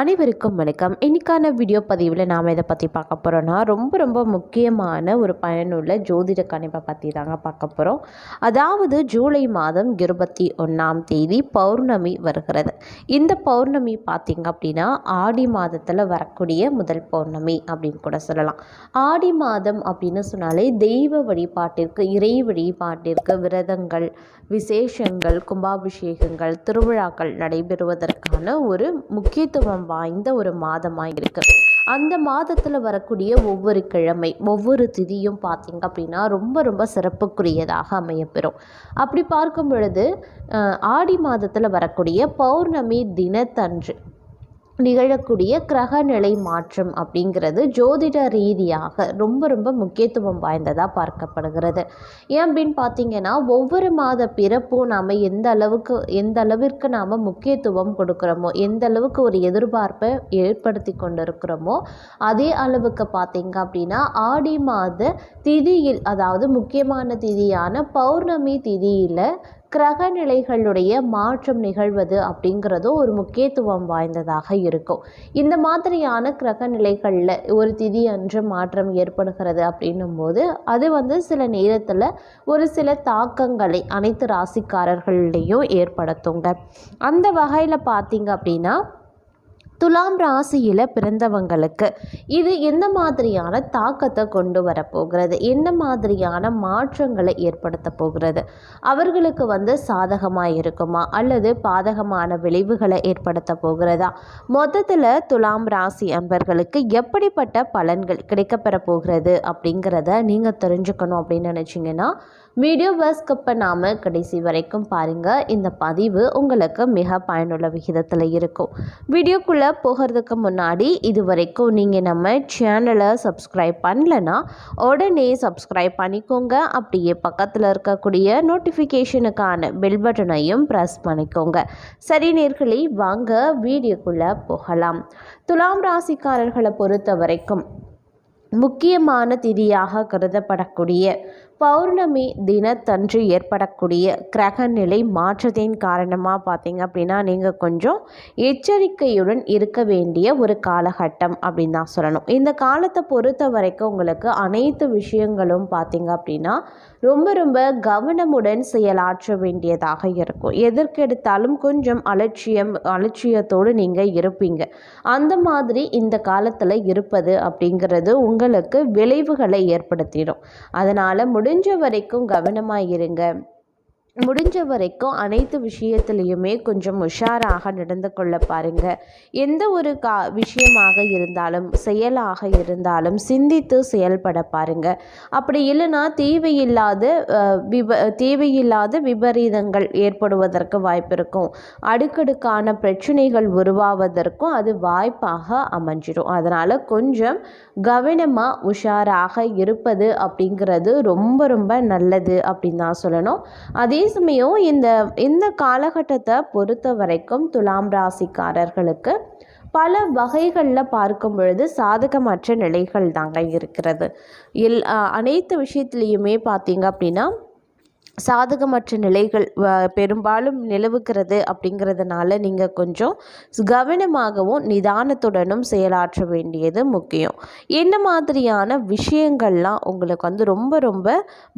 அனைவருக்கும் வணக்கம். இன்றைக்கான வீடியோ பதிவில் நாம் இதை பற்றி பார்க்க போகிறோன்னா ரொம்ப ரொம்ப முக்கியமான ஒரு பயனுள்ள ஜோதிட கணிப்பை பற்றி தாங்க பார்க்க போகிறோம் அதாவது ஜூலை மாதம் இருபத்தி ஒன்றாம் தேதி பௌர்ணமி வருகிறது. இந்த பௌர்ணமி பார்த்திங்க அப்படின்னா ஆடி மாதத்தில் வரக்கூடிய முதல் பௌர்ணமி அப்படின்னு கூட சொல்லலாம். ஆடி மாதம் அப்படின்னு சொன்னாலே தெய்வ வழிபாட்டிற்கு இறை வழிபாட்டிற்கு விரதங்கள் விசேஷங்கள் கும்பாபிஷேகங்கள் திருவிழாக்கள் நடைபெறுவதற்கான ஒரு முக்கியத்துவம் வாய்ந்த ஒரு மாதமாக இருக்குது அந்த மாதத்தில் வரக்கூடிய ஒவ்வொரு கிழமை ஒவ்வொரு திதியும் பார்த்திங்க அப்படின்னா ரொம்ப ரொம்ப சிறப்புக்குரியதாக அமையப்பெறும். அப்படி பார்க்கும் பொழுது அஹ், ஆடி மாதத்தில் வரக்கூடிய பௌர்ணமி தினத்தன்று நிகழக்கூடிய கிரக நிலை மாற்றம் அப்படிங்கிறது ஜோதிட ரீதியாக ரொம்ப ரொம்ப முக்கியத்துவம் வாய்ந்ததாக பார்க்கப்படுகிறது. ஏன் அப்படின்னு பார்த்தீங்கன்னா ஒவ்வொரு மாத பிறப்பும் நாம் எந்த அளவுக்கு எந்த அளவிற்கு நாம் முக்கியத்துவம் கொடுக்குறோமோ எந்த அளவுக்கு ஒரு எதிர்பார்ப்பை ஏற்படுத்தி கொண்டிருக்கிறோமோ அதே அளவுக்கு பார்த்தீங்க அப்படின்னா ஆடி மாத திதியில் அதாவது முக்கியமான திதியான பௌர்ணமி திதியில் கிரக நிலைகளுடைய மாற்றம் நிகழ்வது அப்படிங்கிறதும் ஒரு முக்கியத்துவம் வாய்ந்ததாக இருக்கும். இந்த மாதிரியான கிரக நிலைகளில் ஒரு திதி அன்று மாற்றம் ஏற்படுகிறது அப்படின்னும் போது அது வந்து சில நேரத்தில் ஒரு சில தாக்கங்களை அனைத்து ராசிக்காரர்கள்லேயும் ஏற்படுத்துங்க. அந்த வகையில் பார்த்தீங்க அப்படின்னா துலாம் ராசியில் பிறந்தவங்களுக்கு இது எந்த மாதிரியான தாக்கத்தை கொண்டு வரப்போகிறது? என்ன மாதிரியான மாற்றங்களை ஏற்படுத்த போகிறது? அவர்களுக்கு வந்து சாதகமாக இருக்குமா? அல்லது பாதகமான விளைவுகளை ஏற்படுத்த போகிறதா? மொத்தத்தில் துலாம் ராசி அன்பர்களுக்கு எப்படிப்பட்ட பலன்கள் கிடைக்கப்பெற போகிறது அப்படிங்கிறத நீங்கள் தெரிஞ்சுக்கணும் அப்படின்னு நினச்சிங்கன்னா வீடியோ ஸ்கிப் பண்ணாமல் கடைசி வரைக்கும் பாருங்கள் இந்த பதிவு உங்களுக்கு மிக பயனுள்ள விகிதத்தில் இருக்கும். வீடியோக்குள்ளே போகிறதுக்கு முன்னாடி இது வரைக்கும் நீங்கள் நம்ம சேனலை சப்ஸ்கிரைப் பண்ணலன்னா உடனே சப்ஸ்கிரைப் பண்ணிக்கோங்க. அப்படியே பக்கத்தில் இருக்கக்கூடிய நோட்டிஃபிகேஷனுக்கான பெல் பட்டனையும் ப்ரெஸ் பண்ணிக்கோங்க. சரி நேர்களே வாங்க வீடியோக்குள்ளே போகலாம். துலாம் ராசிக்காரர்களை பொறுத்த வரைக்கும் முக்கியமான திதியாக கருதப்படக்கூடிய பௌர்ணமி தினத்தன்று ஏற்படக்கூடிய கிரக நிலை மாற்றத்தின் காரணமாக பார்த்தீங்க அப்படின்னா நீங்கள் கொஞ்சம் எச்சரிக்கையுடன் இருக்க வேண்டிய ஒரு காலகட்டம் அப்படின்னு தான் சொல்லணும். இந்த காலத்தை பொறுத்த வரைக்கும் உங்களுக்கு அனைத்து விஷயங்களும் பார்த்தீங்க அப்படின்னா ரொம்ப ரொம்ப கவனமுடன் செயலாற்ற வேண்டியதாக இருக்கும். எதற்கெடுத்தாலும் கொஞ்சம் அலட்சியம் அலட்சியத்தோடு நீங்கள் இருப்பீங்க. அந்த மாதிரி இந்த காலத்தில் இருப்பது அப்படிங்கிறது உங்களுக்கு விளைவுகளை ஏற்படுத்திடும். அதனால் முடி முடிஞ்ச வரைக்கும் கவனமாக இருங்க முடிஞ்ச வரைக்கும் அனைத்து விஷயத்துலேயுமே கொஞ்சம் உஷாராக நடந்து கொள்ள பாருங்க. எந்த ஒரு கா விஷயமாக இருந்தாலும் செயலாக இருந்தாலும் சிந்தித்து செயல்பட பாருங்க. அப்படி இல்லைன்னா தேவையில்லாத விப தேவையில்லாத விபரீதங்கள் ஏற்படுவதற்கு வாய்ப்பு இருக்கும். அடுக்கடுக்கான பிரச்சனைகள் உருவாவதற்கும் அது வாய்ப்பாக அமைஞ்சிடும் அதனால் கொஞ்சம் கவனமாக உஷாராக இருப்பது அப்படிங்கிறது ரொம்ப ரொம்ப நல்லது அப்படின்னு தான் சொல்லணும். அதே சமயம் இந்த இந்த காலகட்டத்தை பொறுத்த வரைக்கும் துலாம் ராசிக்காரர்களுக்கு பல வகைகளில் பார்க்கும் பொழுது சாதகமற்ற நிலைகள் தாங்க இருக்கிறது எல் அனைத்து விஷயத்துலேயுமே பார்த்தீங்க அப்படின்னா சாதகமற்ற நிலைகள் வ- பெரும்பாலும் நிலவுகிறது அப்படிங்கிறதுனால நீங்கள் கொஞ்சம் கவனமாகவும் நிதானத்துடனும் செயலாற்ற வேண்டியது முக்கியம். என்ன மாதிரியான விஷயங்கள்லாம் உங்களுக்கு வந்து ரொம்ப ரொம்ப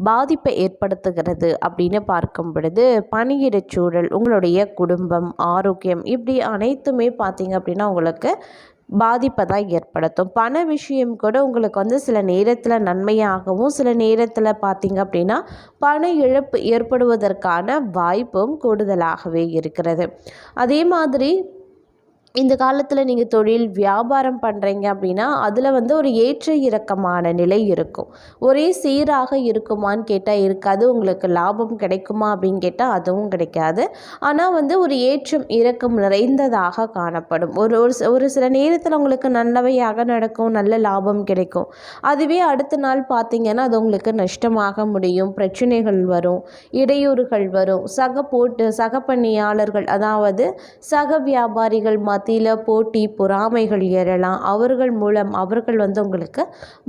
பாதிப்பை ஏற்படுத்துகிறது அப்படின்னு பார்க்கும் பொழுது பணியிடச் சூழல் உங்களுடைய குடும்பம் ஆரோக்கியம் இப்படி அனைத்துமே பார்த்தீங்க அப்படின்னா உங்களுக்கு பாதிப்பை தான் ஏற்படுத்தும். பண விஷயம் கூட உங்களுக்கு வந்து சில நேரத்தில் நன்மையாகவும் சில நேரத்தில் பார்த்தீங்க அப்படின்னா பண இழப்பு ஏற்படுவதற்கான வாய்ப்பும் கூடுதலாகவே இருக்கிறது. அதே மாதிரி இந்த காலத்தில் நீங்கள் தொழில் வியாபாரம் பண்ணுறீங்க அப்படின்னா அதில் வந்து ஒரு ஏற்ற இறக்கமான நிலை இருக்கும். ஒரே சீராக இருக்குமான்னு கேட்டால் இருக்காது. உங்களுக்கு லாபம் கிடைக்குமா அப்படின்னு கேட்டால் அதுவும் கிடைக்காது. ஆனால் வந்து ஒரு ஏற்றம் இறக்கம் நிறைந்ததாக காணப்படும். ஒரு ஒரு ஒரு சில நேரத்தில் உங்களுக்கு நல்லவையாக நடக்கும் நல்ல லாபம் கிடைக்கும். அதுவே அடுத்த நாள் பார்த்தீங்கன்னா அது உங்களுக்கு நஷ்டமாக முடியும். பிரச்சனைகள் வரும் இடையூறுகள் வரும். சக போட்டு சக பணியாளர்கள் அதாவது சக வியாபாரிகள் மற்ற மத்தியில் போட்டி பொறாமைகள் ஏறலாம். அவர்கள் மூலம் அவர்கள் வந்து உங்களுக்கு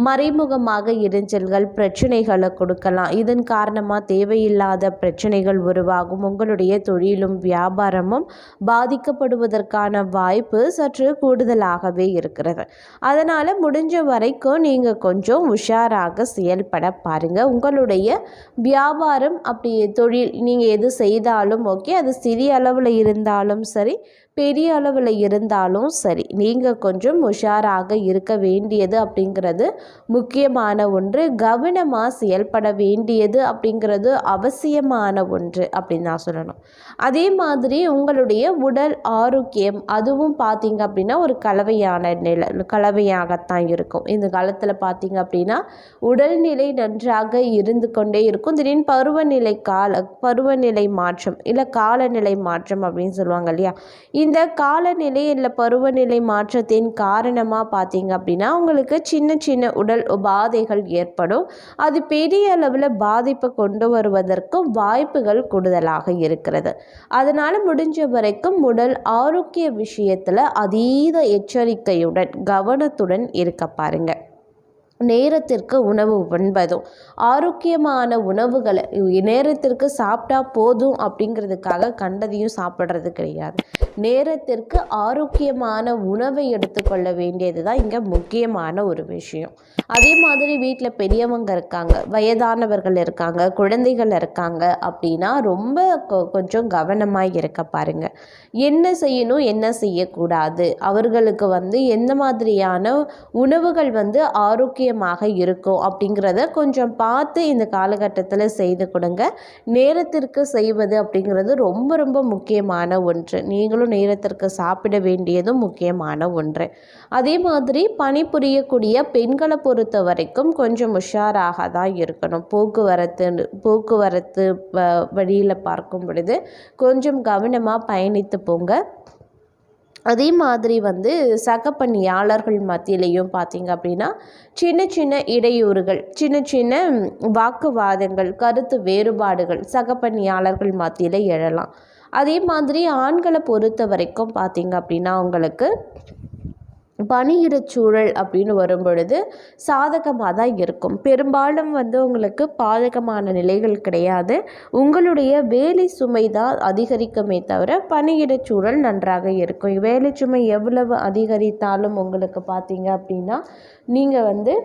மறைமுகமாக இடைஞ்சல்கள் பிரச்சனைகளை கொடுக்கலாம். இதன் காரணமாக தேவையில்லாத பிரச்சனைகள் உருவாகும். உங்களுடைய தொழிலும் வியாபாரமும் பாதிக்கப்படுவதற்கான வாய்ப்பு சற்று கூடுதலாகவே இருக்கிறது. அதனால் முடிஞ்ச வரைக்கும் நீங்கள் கொஞ்சம் உஷாராக செயல்பட பாருங்கள் உங்களுடைய வியாபாரம் அப்படி தொழில் நீங்கள் எது செய்தாலும் ஓகே. அது சிறிய அளவில் இருந்தாலும் சரி பெரிய அளவில் இருந்தாலும் சரி நீங்கள் கொஞ்சம் உஷாராக இருக்க வேண்டியது அப்படிங்கிறது முக்கியமான ஒன்று. கவனமாக செயல்பட வேண்டியது அப்படிங்கிறது அவசியமான ஒன்று அப்படின்னு நான் சொல்லணும். அதே மாதிரி உங்களுடைய உடல் ஆரோக்கியம் அதுவும் பார்த்தீங்க அப்படின்னா ஒரு கலவையான நிலை கலவையாகத்தான் இருக்கும். இந்த காலத்தில் பார்த்தீங்க அப்படின்னா உடல்நிலை நன்றாக இருந்து கொண்டே இருக்கும். திடீர்னு பருவநிலை கால பருவநிலை மாற்றம் இல்லை காலநிலை மாற்றம் அப்படின்னு சொல்லுவாங்க இல்லையா? இந்த காலநிலை இல்லை பருவநிலை மாற்றத்தின் காரணமாக பார்த்தீங்க அப்படின்னா உங்களுக்கு சின்ன சின்ன உடல் உபாதைகள் ஏற்படும். அது பெரிய அளவில் பாதிப்பை கொண்டு வருவதற்கும் வாய்ப்புகள் கூடுதலாக இருக்கிறது. அதனால் முடிஞ்ச வரைக்கும் உடல் ஆரோக்கிய விஷயத்தில் அதீத எச்சரிக்கையுடன் கவனத்துடன் இருக்க பாருங்கள் நேரத்திற்கு உணவு உண்பதும் ஆரோக்கியமான உணவுகளை நேரத்திற்கு சாப்பிட்டா போதும் அப்படிங்கிறதுக்காக கண்டதையும் சாப்பிட்றது கிடையாது. நேரத்திற்கு ஆரோக்கியமான உணவை எடுத்துக்கொள்ள வேண்டியது தான் இங்கே முக்கியமான ஒரு விஷயம். அதே மாதிரி வீட்டில் பெரியவங்க இருக்காங்க வயதானவர்கள் இருக்காங்க குழந்தைகள் இருக்காங்க அப்படின்னா ரொம்ப கொஞ்சம் கவனமாக இருக்க பாருங்கள் என்ன செய்யணும் என்ன செய்யக்கூடாது? அவர்களுக்கு வந்து எந்த மாதிரியான உணவுகள் வந்து ஆரோக்கியமாக இருக்கும் அப்படிங்கிறத கொஞ்சம் பார்த்து இந்த காலகட்டத்தில் செய்து கொடுங்க. நேரத்திற்கு செய்வது அப்படிங்கிறது ரொம்ப ரொம்ப முக்கியமான ஒன்று. நீங்களும் நேரத்திற்கு சாப்பிட வேண்டியதும் முக்கியமான ஒன்று. அதே மாதிரி பணிபுரியக்கூடிய பெண்களை பொறுத்த வரைக்கும் கொஞ்சம் உஷாராக தான் இருக்கணும். போக்குவரத்து போக்குவரத்து வழியில் பார்க்கும் பொழுது கொஞ்சம் கவனமாக பயணித்து போங்க. அதே மாதிரி வந்து சக பணியாளர்கள் மத்தியிலையும் பார்த்திங்க அப்படின்னா சின்ன சின்ன இடையூறுகள் சின்ன சின்ன வாக்குவாதங்கள் கருத்து வேறுபாடுகள் சக பணியாளர்கள் மத்தியில் எழலாம். அதே மாதிரி ஆண்களை பொறுத்த வரைக்கும் பார்த்திங்க அப்படின்னா உங்களுக்கு பணியிட சூழல் அப்படின்னு வரும் பொழுது சாதகமாக தான் இருக்கும். பெரும்பாலும் வந்து உங்களுக்கு பாதகமான நிலைகள் கிடையாது. உங்களுடைய வேலை சுமை தான் அதிகரிக்குமே தவிர பணியிட சூழல் நன்றாக இருக்கும். வேலை சுமை எவ்வளவு அதிகரித்தாலும் உங்களுக்கு பார்த்தீங்க அப்படின்னா நீங்கள் வந்து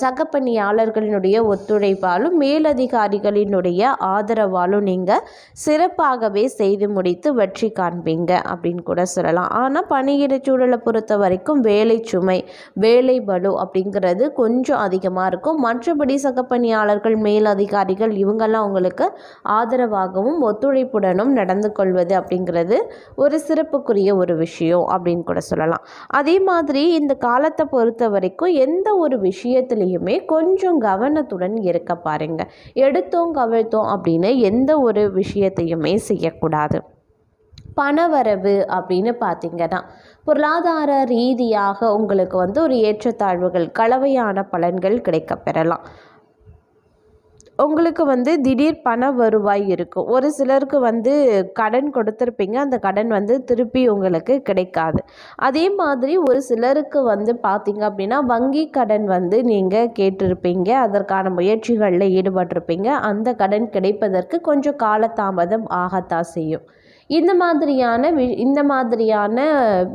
சக பணியாளர்களினுடைய ஒத்துழைப்பாலும் மேலதிகாரிகளினுடைய ஆதரவாலும் நீங்கள் சிறப்பாகவே செய்து முடித்து வெற்றி காண்பீங்க அப்படின்னு கூட சொல்லலாம். ஆனால் பணியிட சூழலை பொறுத்த வரைக்கும் வேலை சுமை வேலை பலு அப்படிங்கிறது கொஞ்சம் அதிகமாக இருக்கும். மற்றபடி சக பணியாளர்கள் மேலதிகாரிகள் இவங்கெல்லாம் உங்களுக்கு ஆதரவாகவும் ஒத்துழைப்புடனும் நடந்து கொள்வது அப்படிங்கிறது ஒரு சிறப்புக்குரிய ஒரு விஷயம் அப்படின்னு கூட சொல்லலாம். அதே மாதிரி இந்த காலத்தை பொறுத்த வரைக்கும் எந்த ஒரு விஷயம் விஷயத்துலேயுமே கொஞ்சம் கவனத்துடன் இருக்க பாருங்க. எடுத்தோம் கவிழ்த்தோம் அப்படின்னு எந்த ஒரு விஷயத்தையுமே செய்யக்கூடாது. பணவரவு அப்படின்னு பார்த்தீங்கன்னா பொருளாதார ரீதியாக உங்களுக்கு வந்து ஒரு ஏற்றத்தாழ்வுகள் கலவையான பலன்கள் கிடைக்க பெறலாம் உங்களுக்கு வந்து திடீர் பண வருவாய் இருக்கும். ஒரு சிலருக்கு வந்து கடன் கொடுத்துருப்பீங்க. அந்த கடன் வந்து திருப்பி உங்களுக்கு கிடைக்காது. அதே மாதிரி ஒரு சிலருக்கு வந்து பார்த்திங்க அப்படின்னா வங்கி கடன் வந்து நீங்கள் கேட்டிருப்பீங்க. அதற்கான முயற்சிகளில் ஈடுபட்டிருப்பீங்க. அந்த கடன் கிடைப்பதற்கு கொஞ்சம் காலதாமதம் ஆகத்தான் செய்யும். இந்த மாதிரியான வி இந்த மாதிரியான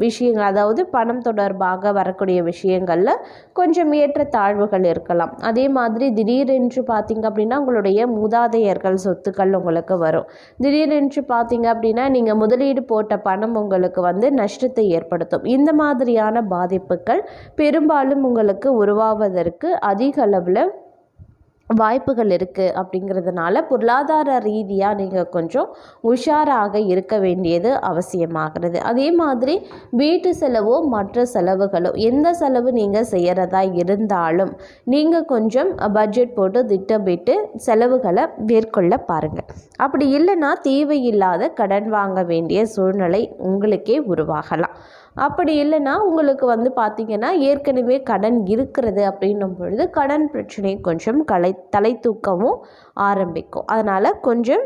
விஷயங்கள் அதாவது பணம் தொடர்பாக வரக்கூடிய விஷயங்களில் கொஞ்சம் ஏற்றத்தாழ்வுகள் இருக்கலாம். அதே மாதிரி திடீரென்று பார்த்திங்க அப்படின்னா உங்களுடைய மூதாதையர்கள் சொத்துக்கள் உங்களுக்கு வரும். திடீரென்று பார்த்திங்க அப்படின்னா நீங்கள் முதலீடு போட்ட பணம் உங்களுக்கு வந்து நஷ்டத்தை ஏற்படுத்தும். இந்த மாதிரியான பாதிப்புகள் பெரும்பாலும் உங்களுக்கு உருவாவதற்கு அதிக அளவில் வாய்ப்புகள் இருக்குது அப்படிங்கிறதுனால பொருளாதார ரீதியாக நீங்கள் கொஞ்சம் உஷாராக இருக்க வேண்டியது அவசியமாகிறது. அதே மாதிரி வீட்டு செலவோ மற்ற செலவுகளோ எந்த செலவு நீங்கள் செய்கிறதா இருந்தாலும் நீங்கள் கொஞ்சம் பட்ஜெட் போட்டு திட்டமிட்டு செலவுகளை மேற்கொள்ள பாருங்கள் அப்படி இல்லைன்னா தேவையில்லாத கடன் வாங்க வேண்டிய சூழ்நிலை உங்களுக்கே உருவாகலாம். அப்படி இல்லைன்னா உங்களுக்கு வந்து பார்த்திங்கன்னா ஏற்கனவே கடன் இருக்கிறது அப்படின்னும் பொழுது கடன் பிரச்சனை கொஞ்சம் கலை தலை தூக்கவும் ஆரம்பிக்கும். அதனால் கொஞ்சம்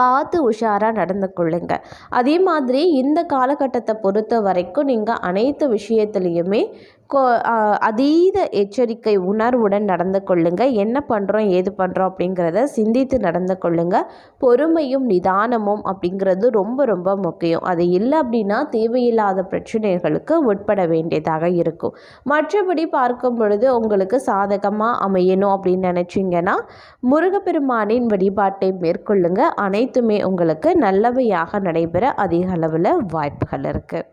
பார்த்து உஷாராக நடந்து கொள்ளுங்க. அதே மாதிரி இந்த காலகட்டத்தை பொறுத்த வரைக்கும் நீங்கள் அனைத்து விஷயத்துலேயுமே அதீத எச்சரிக்கை உணர்வுடன் நடந்து கொள்ளுங்கள் என்ன பண்ணுறோம் ஏது பண்ணுறோம் அப்படிங்கிறத சிந்தித்து நடந்து கொள்ளுங்கள் பொறுமையும் நிதானமும் அப்படிங்கிறது ரொம்ப ரொம்ப முக்கியம். அது இல்லை அப்படின்னா தேவையில்லாத பிரச்சனைகளுக்கு உட்பட வேண்டியதாக இருக்கும். மற்றபடி பார்க்கும் பொழுது உங்களுக்கு சாதகமாக அமையணும் அப்படின்னு நினச்சிங்கன்னா முருகப்பெருமானின் வழிபாட்டை மேற்கொள்ளுங்கள் அனைத்துமே உங்களுக்கு நல்லவையாக நடைபெற அதிக அளவில் வாய்ப்புகள் இருக்குது